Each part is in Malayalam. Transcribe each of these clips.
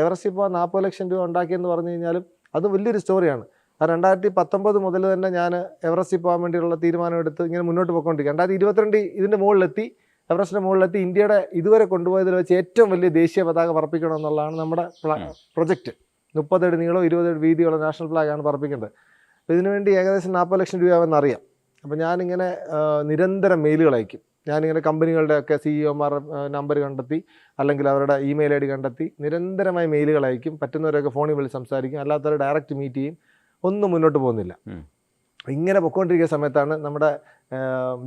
എവറസ്റ്റ് ഇപ്പോൾ നാൽപ്പത് ലക്ഷം രൂപ ഉണ്ടാക്കിയെന്ന് പറഞ്ഞു കഴിഞ്ഞാലും അത് വലിയൊരു സ്റ്റോറിയാണ് രണ്ടായിരത്തി പത്തൊമ്പത് മുതൽ തന്നെ ഞാൻ എവറസ്റ്റിൽ പോകാൻ വേണ്ടിയുള്ള തീരുമാനം എടുത്ത് ഇങ്ങനെ മുന്നോട്ട് പോയിക്കൊണ്ടിരിക്കുക രണ്ടായിരത്തി ഇരുപത്തിരണ്ട് ഇതിന്റെ മുകളിലെത്തി എവറസ്റ്റിന്റെ മുകളിലെത്തി ഇന്ത്യയുടെ ഇതുവരെ കൊണ്ടുപോയതിൽ വെച്ച് ഏറ്റവും വലിയ ദേശീയ പതാക പറപ്പിക്കണം എന്നുള്ളതാണ് നമ്മുടെ പ്രൊജക്റ്റ്. മുപ്പതടി നീളം ഇരുപതടി വീതിയുള്ള നാഷണൽ ഫ്ലാഗാണ് പറപ്പിക്കേണ്ടത് അപ്പോൾ ഇതിനുവേണ്ടി ഏകദേശം നാൽപ്പത് ലക്ഷം രൂപയാവെന്ന് അറിയാം. അപ്പോൾ ഞാനിങ്ങനെ നിരന്തരം മെയിലുകൾ അയക്കും. ഞാനിങ്ങനെ കമ്പനികളുടെ ഒക്കെ സിഇഒമാർ നമ്പർ കണ്ടെത്തി അല്ലെങ്കിൽ അവരുടെ ഇമെയിൽ ഐ ഡി കണ്ടെത്തി നിരന്തരമായി മെയിലുകൾ അയക്കും പറ്റുന്നവരൊക്കെ ഫോണിൽ വിളിച്ച് സംസാരിക്കും അല്ലാത്തവരെ ഡയറക്റ്റ് മീറ്റ് ചെയ്യും ഒന്നും മുന്നോട്ട് പോകുന്നില്ല. ഇങ്ങനെ പൊയ്ക്കൊണ്ടിരിക്കുന്ന സമയത്താണ് നമ്മുടെ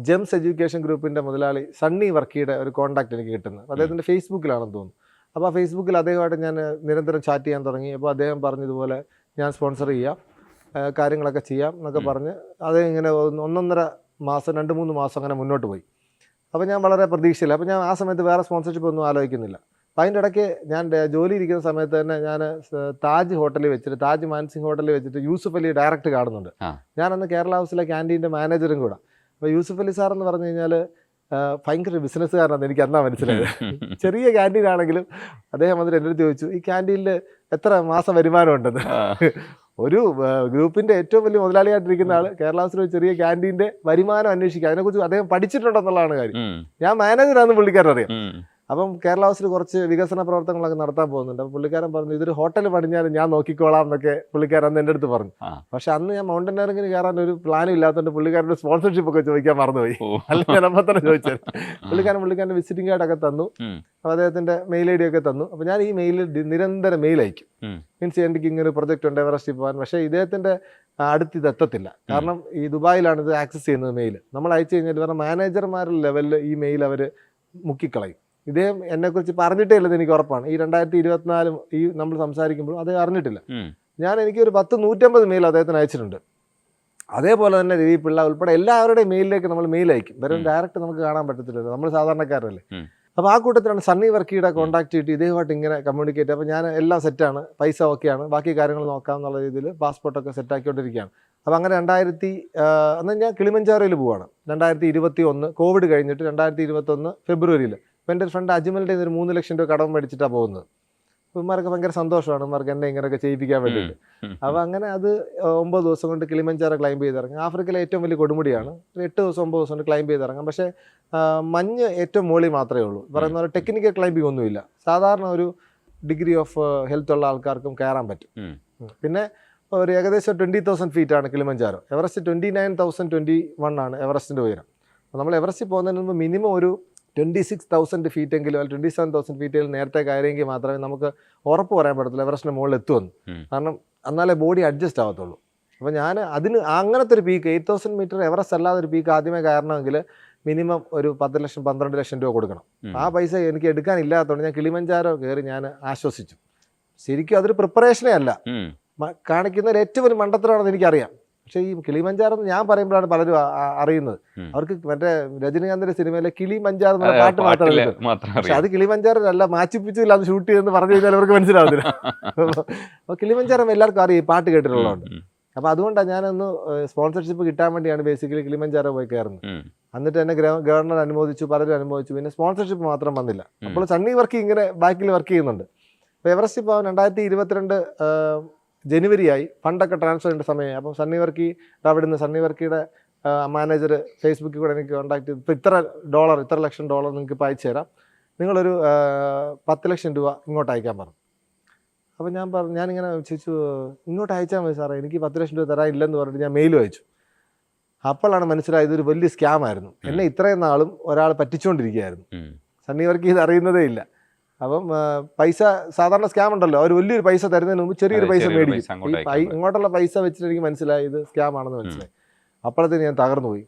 ജെംസ് എഡ്യൂക്കേഷൻ ഗ്രൂപ്പിന്റെ മുതലാളി സണ്ണി വർക്കിയുടെ ഒരു കോൺടാക്റ്റ് എനിക്ക് കിട്ടുന്നത്. അദ്ദേഹത്തിന്റെ ഫേസ്ബുക്കിലാണെന്ന് തോന്നുന്നു. അപ്പോൾ ആ ഫേസ്ബുക്കിൽ അദ്ദേഹമായിട്ട് ഞാൻ നിരന്തരം ചാറ്റ് ചെയ്യാൻ തുടങ്ങി. അപ്പോൾ അദ്ദേഹം പറഞ്ഞതുപോലെ ഞാൻ സ്പോൺസർ ചെയ്യാം കാര്യങ്ങളൊക്കെ ചെയ്യാം എന്നൊക്കെ. പറഞ്ഞ് അദ്ദേഹം ഇങ്ങനെ ഒന്നൊന്നര മാസം രണ്ട് മൂന്ന് മാസം അങ്ങനെ മുന്നോട്ട് പോയി. അപ്പോൾ ഞാൻ വളരെ പ്രതീക്ഷയില്ല. അപ്പോൾ ഞാൻ ആ സമയത്ത് വേറെ സ്പോൺസർഷിപ്പ് ഒന്നും ആലോചിക്കുന്നില്ല. അപ്പോൾ അതിന്റെ ഇടയ്ക്ക് ഞാൻ ജോലി ഇരിക്കുന്ന സമയത്ത് തന്നെ ഞാൻ താജ് ഹോട്ടലിൽ വെച്ചിട്ട് താജ് മാൻസിംഗ് ഹോട്ടലിൽ വെച്ചിട്ട് യൂസുഫ് അലി ഡയറക്റ്റ് കാണുന്നുണ്ട്. ഞാനന്ന് കേരള ഹൗസിലെ ക്യാന്റീന്റെ മാനേജറും കൂടെ. അപ്പോൾ യൂസുഫ് അലി സാർ എന്ന് പറഞ്ഞു കഴിഞ്ഞാൽ ഭയങ്കര ബിസിനസ്സുകാരനാണെന്ന് എനിക്ക് അന്നാ മനസ്സിലായത്. ചെറിയ ക്യാന്റീൻ ആണെങ്കിലും അദ്ദേഹം വന്നിട്ട് എന്റെ അടുത്ത് ചോദിച്ചു ഈ ക്യാന്റീനിൽ എത്ര മാസം വരുമാനം ഉണ്ടെന്ന്. ഒരു ഗ്രൂപ്പിന്റെ ഏറ്റവും വലിയ മുതലാളിയായിട്ടിരിക്കുന്ന ആൾ കേരളാസിലെ ഒരു ചെറിയ ക്യാന്റീന്റെ വരുമാനം അന്വേഷിക്കുക. അതിനെക്കുറിച്ച് അദ്ദേഹം പഠിച്ചിട്ടുണ്ടെന്നുള്ളതാണ് കാര്യം. ഞാൻ മാനേജറാണെന്ന് പുള്ളിക്കാരൻ അറിയാം. അപ്പം കേരള ഹൗസിൽ കുറച്ച് വികസന പ്രവർത്തനങ്ങളൊക്കെ നടത്താൻ പോകുന്നുണ്ട്. അപ്പോൾ പുള്ളിക്കാരൻ പറഞ്ഞു ഇതൊരു ഹോട്ടൽ പണിഞ്ഞാൽ ഞാൻ നോക്കിക്കോളാം എന്നൊക്കെ പുള്ളിക്കാരൻ അന്ന് എന്റെ അടുത്ത് പറഞ്ഞു. പക്ഷെ അന്ന് ഞാൻ മൗണ്ടനറിങ്ങിന് കയറാൻ ഒരു പ്ലാനും ഇല്ലാത്തതുകൊണ്ട് പുള്ളിക്കാരന്റെ സ്പോൺസർഷിപ്പ് ഒക്കെ ചോദിക്കാൻ മറന്നുപോയി. അല്ല ഞാൻ അപ്പം തന്നെ ചോദിച്ചത്. പുള്ളിക്കാരൻ പുള്ളിക്കാരന്റെ വിസിറ്റിംഗ് കാർഡൊക്കെ തന്നു. അപ്പോൾ അദ്ദേഹത്തിന്റെ മെയിൽ ഐ ഡി ഒക്കെ തന്നു. അപ്പോൾ ഞാൻ ഈ മെയിലിൽ നിരന്തരം മെയിൽ അയക്കും. മീൻസ് എനിക്ക് ഇങ്ങനെ ഒരു പ്രൊജക്റ്റ് ഉണ്ട് എവറസ്റ്റിൽ പോകാൻ. പക്ഷേ ഇദ്ദേഹത്തിന്റെ അടുത്ത് ഇത് എത്തത്തില്ല. കാരണം ഈ ദുബായിലാണ് ഇത് ആക്സസ് ചെയ്യുന്നത് മെയിൽ നമ്മൾ അയച്ചു കഴിഞ്ഞാൽ വേറെ മാനേജർമാരുടെ ലെവലിൽ ഈ മെയിൽ അവർ മുക്കിക്കളയും. ഇദ്ദേഹം എന്നെക്കുറിച്ച് പറഞ്ഞിട്ടേ ഇല്ലെന്ന് എനിക്ക് ഉറപ്പാണ്. ഈ രണ്ടായിരത്തി ഇരുപത്തിനാലും ഈ നമ്മൾ സംസാരിക്കുമ്പോൾ അദ്ദേഹം അറിഞ്ഞിട്ടില്ല. ഞാൻ എനിക്ക് ഒരു പത്ത് നൂറ്റമ്പത് മെയിൽ അദ്ദേഹത്തിന് അയച്ചിട്ടുണ്ട്. അതേപോലെ തന്നെ രവി പിള്ള ഉൾപ്പെടെ എല്ലാവരുടെയും മെയിലിലേക്ക് നമ്മൾ മെയിൽ അയക്കും. വെറും ഡയറക്റ്റ് നമുക്ക് കാണാൻ പറ്റത്തില്ലല്ലോ. നമ്മൾ സാധാരണക്കാരല്ലേ. അപ്പോൾ ആ കൂട്ടത്തിലാണ് സണ്ണി വർക്കിയുടെ കോൺടാക്ട് ചെയ്തിട്ട് ഇദ്ദേഹമായിട്ട് ഇങ്ങനെ കമ്മ്യൂണിക്കേറ്റ് അപ്പോൾ ഞാൻ എല്ലാം സെറ്റാണ് പൈസ ഓക്കെയാണ് ബാക്കി കാര്യങ്ങൾ നോക്കാം എന്നുള്ള രീതിയിൽ പാസ്പോർട്ടൊക്കെ സെറ്റാക്കിക്കൊണ്ടിരിക്കുകയാണ് അപ്പോൾ അങ്ങനെ രണ്ടായിരത്തി എന്നാൽ ഞാൻ കിളിമഞ്ചാറയിൽ പോവാണ്. രണ്ടായിരത്തി ഇരുപത്തി ഒന്ന് കോവിഡ് കഴിഞ്ഞിട്ട് രണ്ടായിരത്തി ഇരുപത്തൊന്ന് ഫെബ്രുവരിയിൽ അപ്പോൾ എന്റെ ഫ്രണ്ട് അജ്മലിന്റെ ഒരു മൂന്ന് ലക്ഷം രൂപ കടം മേടിച്ചിട്ടാണ് പോകുന്നത്. അപ്പം ഇവന്മാർക്ക് ഭയങ്കര സന്തോഷമാണ്. ഇവന്മാർക്ക് എന്നെ ഇങ്ങനെയൊക്കെ ചെയ്യിപ്പിക്കാൻ വേണ്ടിയിട്ട്. അപ്പോൾ അങ്ങനെ അത് ഒമ്പത് ദിവസം കൊണ്ട് കിളിമഞ്ചാറ ക്ലൈംബ് ചെയ്തിറങ്ങാം. ആഫ്രിക്കയിലെ ഏറ്റവും വലിയ കൊടുമുടിയാണ്. ഒരു എട്ട് ദിവസം ഒമ്പത് ദിവസം കൊണ്ട് ക്ലൈംബ് ചെയ്തിറങ്ങാം. പക്ഷേ മഞ്ഞ് ഏറ്റവും മോളി മാത്രമേ ഉള്ളൂ. പറയുന്ന പോലെ ടെക്നിക്കൽ ക്ലൈംബിംഗ് ഒന്നുമില്ല. സാധാരണ ഒരു ഡിഗ്രി ഓഫ് ഹെൽത്ത് ഉള്ള ആൾക്കാർക്കും കയറാൻ പറ്റും. പിന്നെ ഒരു ഏകദേശം ട്വന്റി തൗസൻഡ് ഫീറ്റ് ആണ് Kilimanjaro Everest twenty nine thousand twenty one ആണ് എവറസ്റ്റിന്റെ ഉയരം. അപ്പോൾ നമ്മൾ എവറസ്റ്റ് പോകുന്നതിന് മുമ്പ് മിനിമം ഒരു ട്വന്റി സിക്സ് തൗസൻഡ് ഫീറ്റ് എങ്കിലും അല്ലെങ്കിൽ ട്വന്റി സെവൻ തൗസൻഡ് ഫീറ്റിൽ നേരത്തെ കയറിയെങ്കിൽ മാത്രമേ നമുക്ക് ഉറപ്പ് പറയാൻ പറ്റത്തില്ല എവറസ്റ്റിന്റെ മുകളിൽ എത്തുമെന്ന്. കാരണം എന്നാലേ ബോഡി അഡ്ജസ്റ്റ് ആവത്തുള്ളൂ. അപ്പോൾ ഞാൻ അതിന് അങ്ങനത്തെ ഒരു peak eight thousand metre Everest അല്ലാതെ ഒരു പീക്ക് ആദ്യമേ കയറണമെങ്കിൽ മിനിമം ഒരു പത്ത് ലക്ഷം പന്ത്രണ്ട് ലക്ഷം രൂപ കൊടുക്കണം. ആ പൈസ എനിക്ക് എടുക്കാനില്ലാത്തതുകൊണ്ട് ഞാൻ കിളിമഞ്ചാരോ കയറി ഞാൻ ആശ്വസിച്ചു. ശരിക്കും അതൊരു പ്രിപ്പറേഷനേ അല്ല. കാണിക്കുന്നതിൽ ഏറ്റവും ഒരു മണ്ടത്തരമാണെന്ന് എനിക്കറിയാം. പക്ഷേ ഈ കിളിമഞ്ചാർ എന്ന് ഞാൻ പറയുമ്പോഴാണ് പലരും അറിയുന്നത്. അവർക്ക് മറ്റേ രജനീകാന്തിന്റെ സിനിമയിലെ കിളി മഞ്ചാർ എന്നുള്ള പാട്ട് മാത്രമേ പക്ഷെ അത് കിളിമഞ്ചാറല്ല മാച്ചിപ്പിച്ചില്ല അത് ഷൂട്ട് ചെയ്തെന്ന് പറഞ്ഞു കഴിഞ്ഞാൽ അവർക്ക് മനസ്സിലാവുന്നില്ല അപ്പോൾ കിളിമഞ്ചാരം എല്ലാവർക്കും അറിയാം ഈ പാട്ട് കേട്ടിട്ടുള്ളതുകൊണ്ട്. അപ്പൊ അപ്പോൾ അതുകൊണ്ടാണ് ഞാനൊന്ന് സ്പോൺസർഷിപ്പ് കിട്ടാൻ വേണ്ടിയാണ് ബേസിക്കലി കിളിമഞ്ചാറോ പോയി കയറുന്നത്. എന്നിട്ട് എന്നെ ഗവർണർ അനുമോദിച്ചു പലരും അനുമോദിച്ചു പിന്നെ സ്പോൺസർഷിപ്പ് മാത്രം വന്നില്ല. അപ്പോൾ സണ്ണി വർക്ക് ഇങ്ങനെ ബാക്കിൽ വർക്ക് ചെയ്യുന്നുണ്ട്. അപ്പോൾ എവറസ്റ്റ് ഇപ്പോൾ രണ്ടായിരത്തി ഇരുപത്തിരണ്ട് ജനുവരി ആയി ഫണ്ടൊക്കെ ട്രാൻസ്ഫർ ചെയ്യേണ്ട സമയമായി. അപ്പം സണ്ണി വർക്കി അവിടെ നിന്ന് സണ്ണി വർക്കിയുടെ മാനേജർ ഫേസ്ബുക്കിൽ കൂടെ എനിക്ക് കോൺടാക്ട് ചെയ്തു. ഇപ്പോൾ ഇത്ര ഡോളർ ഇത്ര ലക്ഷം ഡോളർ നിങ്ങൾക്ക് ഇപ്പോൾ അയച്ചു തരാം. നിങ്ങളൊരു പത്ത് ലക്ഷം രൂപ ഇങ്ങോട്ട് അയക്കാൻ പറഞ്ഞു. അപ്പോൾ ഞാൻ പറഞ്ഞു ഞാനിങ്ങനെ ചോദിച്ചു ഇങ്ങോട്ട് അയച്ചാൽ മതി സാറേ എനിക്ക് പത്ത് ലക്ഷം രൂപ തരാൻ ഇല്ലെന്ന് പറഞ്ഞിട്ട് ഞാൻ മെയിൽ അയച്ചു. അപ്പോഴാണ് മനസ്സിലായത് ഇതൊരു വലിയ സ്കാം ആയിരുന്നു. എന്നെ ഇത്രയും നാളും ഒരാൾ പറ്റിച്ചുകൊണ്ടിരിക്കുകയായിരുന്നു. സണ്ണി വർക്ക് ഇത് അറിയുന്നതേ ഇല്ല. അപ്പം പൈസ സാധാരണ സ്കാം ഉണ്ടല്ലോ. അവർ വലിയൊരു പൈസ തരുന്നതിന് മുമ്പ് ചെറിയൊരു പൈസ മേടിക്കും. ഇങ്ങോട്ടുള്ള പൈസ വെച്ചിട്ട് എനിക്ക് മനസ്സിലായി ഇത് സ്കാം ആണെന്ന് മനസ്സിലായി. അപ്പോഴത്തേന് ഞാൻ തകർന്നു പോയി